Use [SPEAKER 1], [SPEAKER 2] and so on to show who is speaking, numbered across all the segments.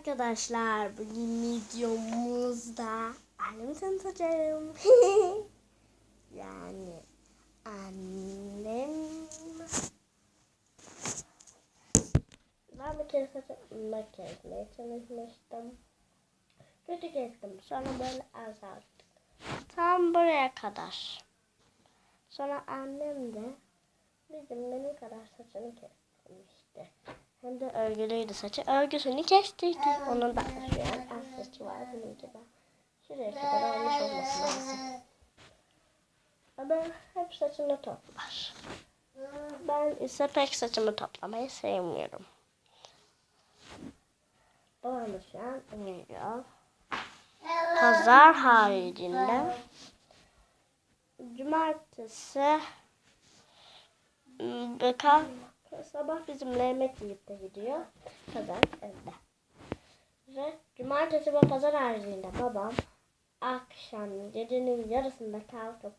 [SPEAKER 1] arkadaşlar. Bugün videomuzda annemi tanıtacağım. yani annem. Ben bir kere saçımı kesmeye çalışmıştım. Kötü kestim. Sonra böyle azalttım. Tam buraya kadar. Sonra annem de bizim benim kadar saçını kesmişti. Hem de örgülüydü saçı. Örgüsünü kestik. Onun da şu an az saçı var benim gibi. Şuraya kadar olmuş olması lazım. Ama hep saçını toplar. Ben ise pek saçımı toplamayı sevmiyorum. Babam da şu an uyuyor. Pazar haricinde cumartesi ım, kalk sabah bizimle yemek de gidiyor. Pazar evde. Ve cumartesi ve pazar haricinde babam akşam gecenin yarısında kalkıp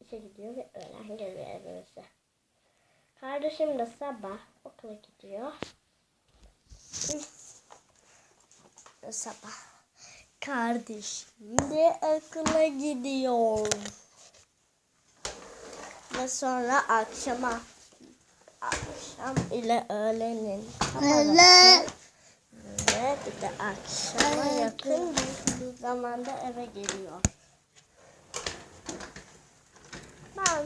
[SPEAKER 1] işe gidiyor ve öğlen geliyor evimize. Kardeşim de sabah okula gidiyor. Sabah. Kardeşim de okula gidiyor. Ve sonra akşama akşam ile öğlenin arası ve de akşama yakın bir zamanda eve geliyor. Ben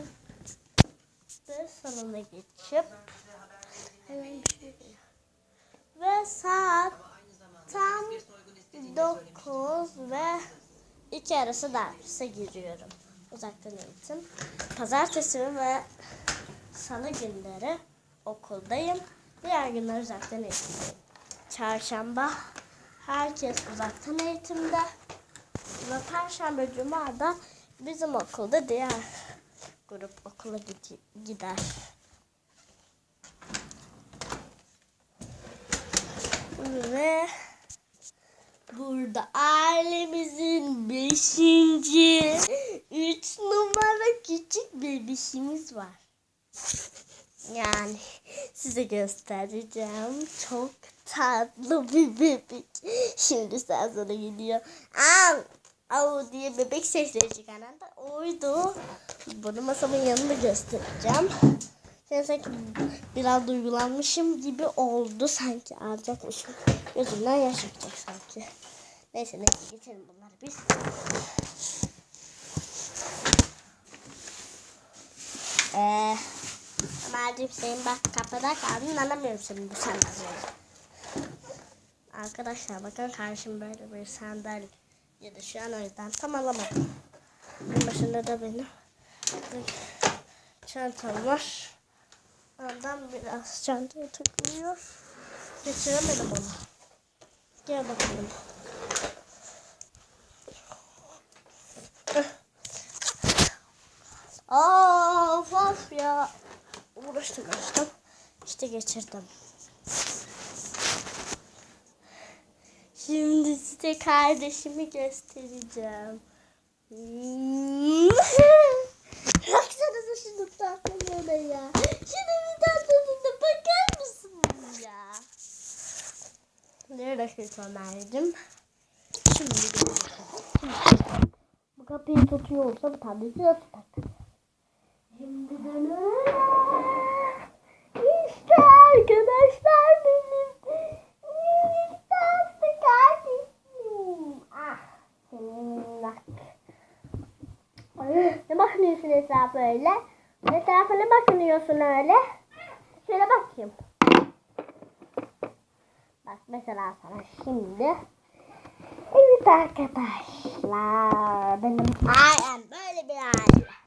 [SPEAKER 1] de salona geçip ve saat tam 9 ve 2 arası derse giriyorum. Uzaktan eğitim. Pazartesi ve salı günleri okuldayım. Diğer günler uzaktan eğitimdeyim. Çarşamba herkes uzaktan eğitimde. Ve Perşembe Cuma da bizim okulda diğer grup okula gider. Ve burada ailemizin beşinci üç numara küçük bebişimiz var. Yani size göstereceğim. Çok tatlı bir bebek. Şimdi sen sana gidiyor. Al. Au diye bebek sesleri çıkaran da oydu. Bunu masamın yanında göstereceğim. Sen sanki biraz duygulanmışım gibi oldu. Sanki alacakmışım. Gözümden yaş akacak sanki. Neyse neyse geçelim bunları biz. Eee Ömerciğim senin bak kapıda kaldın anlamıyorum seni bu sandalyeyi. Arkadaşlar bakın karşım böyle bir sandalye. Ya da şu an o yüzden tam alamadım. Bunun başında da benim çantam var. Ondan biraz çantaya takılıyor. Geçiremedim onu. Gel bakalım. Uğraştım uğraştım. İşte geçirdim. Şimdi size kardeşimi göstereceğim. Baksanıza şunu tatlılığına ya. Şunu bir tatlılığına bakar mısınız ya? Nerede Ömer'cim? Şimdi. Bu kapıyı tutuyor olsa bu tableti tutar. Şimdi dönüyorum. İşte arkadaşlar benim. Tatlı kardeşim. Ah senin bak. Ne bakıyorsun Esra böyle? Ne tarafına bakıyorsun öyle? Şöyle bakayım. Bak mesela sana şimdi. Evet arkadaşlar benim ailem böyle bir aile.